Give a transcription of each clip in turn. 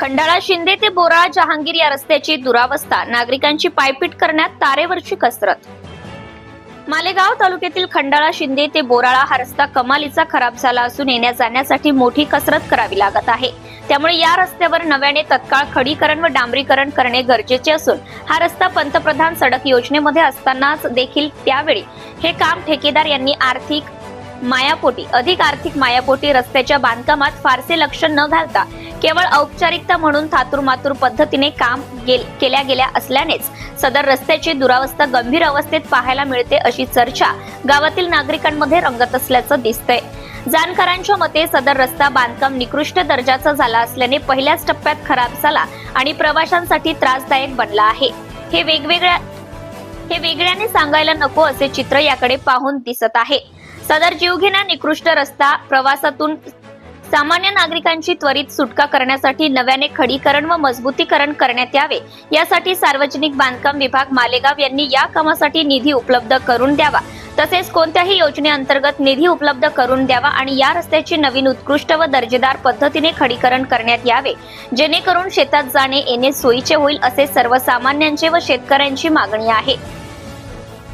खंडाळा शिंदे ते बोराळा जहांगीर या रस्त्याची दुरावस्था. नागरिकांची पायपीट करण्यात तारेवरची कसरत. मालेगाव तालुक्यातील खंडाळा शिंदे ते बोराळा हा रस्ता कमालीचा खराब झाला असून येण्या जाण्यासाठी मोठी कसरत करावी लागत आहे. त्यामुळे या रस्त्यावर नव्याने तत्काळ खडीकरण व डांबरीकरण करणे गरजेचे असून हा रस्ता पंतप्रधान सडक योजनेमध्ये असतानाच देखील त्यावेळी हे काम ठेकेदार यांनी आर्थिक मायापोटी. अधिक आर्थिक मायापोटी रस्त्याच्या बांधकामात फारसे लक्ष न घालता केवळ औपचारिकता म्हणून थातुरमातुर पद्धतीने काम गेल- केल्या गेल्या असल्यानेच सदर रस्त्याची दुरावस्था गंभीर अवस्थेत पाहायला मिळते अशी चर्चा गावातील नागरिकांमध्ये रंगत असल्याचं दिसतंय. जाणकारांच्या मते सदर रस्ता बांधकाम निकृष्ट दर्जाचा झाला असल्याने पहिल्याच टप्प्यात खराब झाला आणि प्रवाशांसाठी त्रासदायक बनला आहे. हे वेगवेगळ्या हे वेगळ्याने सांगायला नको असे चित्र याकडे पाहून दिसत आहे. सदर जीवघेणा निकृष्ट रस्ता प्रवासातून सामान्य नागरिकांची त्वरित सुटका करण्यासाठी नव्याने खडीकरण व मजबूतीकरण करण्यात यावे. यासाठी सार्वजनिक बांधकाम विभाग मालेगाव यांनी या कामासाठी निधी उपलब्ध करून द्यावा. तसेच कोणत्याही योजनेअंतर्गत निधी उपलब्ध करून द्यावा आणि या रस्त्याची नवीन उत्कृष्ट व दर्जेदार पद्धतीने खडीकरण करण्यात यावे. जेणेकरून शेतात जाणे येणे सोयीचे होईल असे सर्वसामान्यांचे व शेतकऱ्यांची मागणी आहे.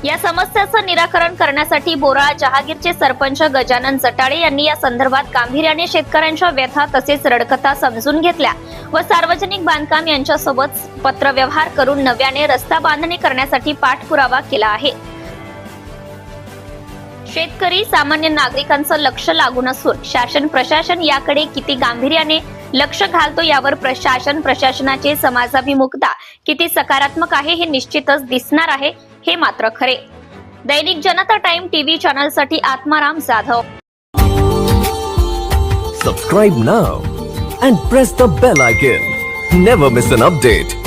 या समस्याचं निराकरण करण्यासाठी बोराळा जहागीरचे सरपंच गजानन जटाळे यांनी या संदर्भात गांभीर्याने शेतकऱ्यांच्या व्यथा तसेच रडकथा समजून घेतल्या व सार्वजनिक बांधकाम यांच्यासोबत पत्रव्यवहार करून नव्याने रस्ता बांधणी करण्यासाठी पाठपुरावा केला आहे. शेतकरी सामान्य नागरिकांचं लक्ष लागून असून शासन प्रशासन याकडे किती गांभीर्याने लक्ष घालतो यावर प्रशासन प्रशासनाचे समाजाभिमुखता किती सकारात्मक आहे हे निश्चितच दिसणार आहे. हे मात्र खरे. दैनिक जनता time TV चॅनलसाठी Atmaram Jadhav. Subscribe now and press the bell icon never miss an update